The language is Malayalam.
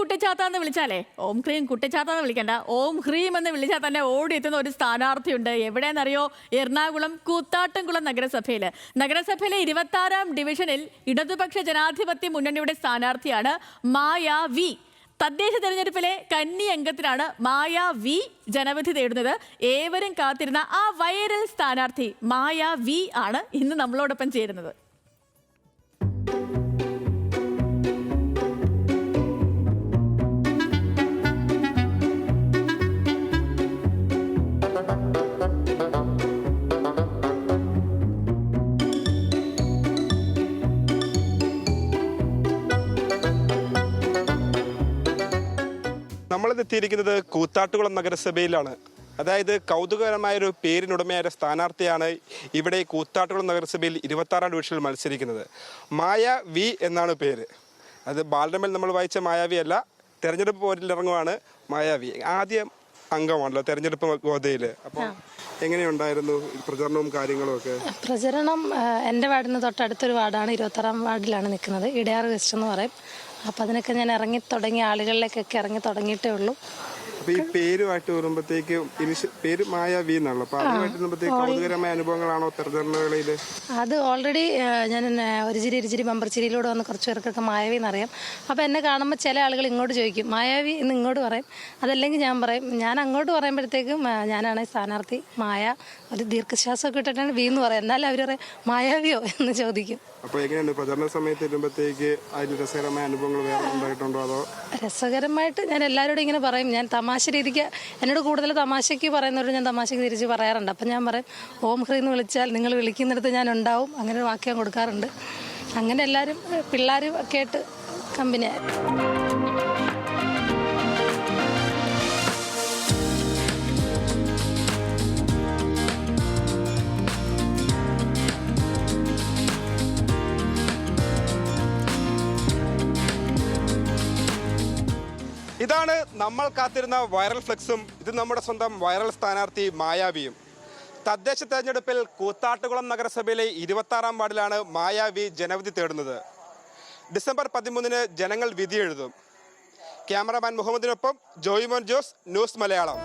കുട്ടിച്ചാത്ത എന്ന് വിളിച്ചാലേ? ഓം ക്രീം കുട്ടിച്ചാത്ത എന്ന് വിളിക്കണ്ട. ഓം ഹ്രീം എന്ന് വിളിച്ചാൽ തന്നെ ഓടി എത്തുന്ന ഒരു സ്ഥാനാർത്ഥിയുണ്ട്. എവിടെയെന്നറിയോ? എറണാകുളം കൂത്താട്ടംകുളം നഗരസഭയിൽ നഗരസഭയിലെ ഇരുപത്തി ആറാം ഡിവിഷനിൽ ഇടതുപക്ഷ ജനാധിപത്യ മുന്നണിയുടെ സ്ഥാനാർത്ഥിയാണ് മായ വി. തദ്ദേശ തെരഞ്ഞെടുപ്പിലെ കന്നി അംഗത്തിനാണ് മായ വി ജനവിധി തേടുന്നത്. ഏവരും കാത്തിരുന്ന ആ വൈറൽ സ്ഥാനാർത്ഥി മായ വി ആണ് ഇന്ന് നമ്മളോടൊപ്പം ചേരുന്നത്. നമ്മളിന്ന് എത്തിയിരിക്കുന്നത് കൂത്താട്ടുകുളം നഗരസഭയിലാണ്. അതായത് കൗതുകകരമായ ഒരു പേരിനുടമയായ ഒരു സ്ഥാനാർത്ഥിയാണ് ഇവിടെ കൂത്താട്ടുകുളം നഗരസഭയിൽ ഇരുപത്താറാം ഡിവിഷനിൽ മത്സരിക്കുന്നത്. മായ വി എന്നാണ് പേര്. അത് ബാലരമയിൽ നമ്മൾ വായിച്ച മായാവി അല്ല തെരഞ്ഞെടുപ്പ് പോരിൽ ഇറങ്ങുവാണ് മായാവി ആദ്യം അംഗമാണല്ലോ തെരഞ്ഞെടുപ്പ് ഗോതയിൽ അപ്പോൾ എങ്ങനെയുണ്ടായിരുന്നു പ്രചരണവും കാര്യങ്ങളും ഒക്കെ? പ്രചരണം എന്റെ വാർഡിന് തൊട്ടടുത്തൊരു വാർഡാണ് ഇരുപത്താറാം വാർഡിലാണ് നിൽക്കുന്നത്. ഇടയാറ് വെസ്റ്റ് എന്ന് പറയും. അപ്പോൾ അതിനൊക്കെ ഞാൻ ഇറങ്ങി തുടങ്ങിയ ആളുകളിലേക്കൊക്കെ ഇറങ്ങി തുടങ്ങിയിട്ടേ ഉള്ളൂ. അപ്പോൾ ഈ പേരുമായിട്ട് വരുമ്പോഴത്തേക്ക് പേര് പേര് മായാവി എന്നാണല്ലോ അപ്പൊ അതുമായിട്ട് വരുമ്പോഴത്തേക്ക് കൗതുകരമായ അനുഭവങ്ങളാണോ തെരഞ്ഞെടുപ്പുകളിൽ അത് ഓൾറെഡി ഞാൻ ഒരു ചിരി ഇരുചിരി ബമ്പർ ചിരിയിലൂടെ വന്ന് കുറച്ച് പേർക്കൊക്കെ മായാവി എന്നറിയാം. അപ്പോൾ എന്നെ കാണുമ്പോൾ ചില ആളുകൾ ഇങ്ങോട്ട് ചോദിക്കും മായാവി എന്ന് ഇങ്ങോട്ട് പറയും? അതല്ലെങ്കിൽ ഞാൻ പറയും ഞാൻ അങ്ങോട്ട് പറയുമ്പോഴത്തേക്കും ഞാനാണ് സ്ഥാനാർത്ഥി മായ. ഒരു ദീർഘശ്വാസമൊക്കെ ഇട്ടിട്ടാണ് വി എന്ന് പറയാം. എന്നാലും അവർ പറയും മായാവിയോ എന്ന് ചോദിക്കും. അപ്പോൾ എങ്ങനെയാണ് പ്രചരണ സമയത്ത് വരുമ്പോഴത്തേക്ക് രസകരമായ അനുഭവങ്ങൾ വേറെ ഉണ്ടായിട്ടുണ്ടോ? അതോ രസകരമായിട്ട് ഞാൻ എല്ലാവരോടും ഇങ്ങനെ പറയും. ഞാൻ തമാശ രീതിക്ക് എന്നോട് കൂടുതൽ തമാശയ്ക്ക് പറയുന്നവരോട് ഞാൻ തമാശയ്ക്ക് തിരിച്ച് പറയാറുണ്ട്. അപ്പം ഞാൻ പറയും ഓം ഹ്രീ എന്ന് വിളിച്ചാൽ നിങ്ങൾ വിളിക്കുന്നിടത്ത് ഞാൻ ഉണ്ടാവും. അങ്ങനെ ഒരു വാക്യം കൊടുക്കാറുണ്ട്. അങ്ങനെ എല്ലാവരും പിള്ളേരും ഒക്കെ ആയിട്ട് കമ്പനിയായി ഇതാണ് നമ്മൾ കാത്തിരുന്ന വൈറൽ ഫ്ലെക്സും ഇത് നമ്മുടെ സ്വന്തം വൈറൽ സ്ഥാനാർത്ഥി മായാവിയും. തദ്ദേശ തെരഞ്ഞെടുപ്പിൽ കൂത്താട്ടുകുളം നഗരസഭയിലെ ഇരുപത്താറാം വാർഡിലാണ് മായാവി ജനവിധി തേടുന്നത്. ഡിസംബർ പതിമൂന്നിന് ജനങ്ങൾ വിധി എഴുതും. ക്യാമറമാൻ മുഹമ്മദിനൊപ്പം ജോയിമോൻ ജോസ് ന്യൂസ് മലയാളം.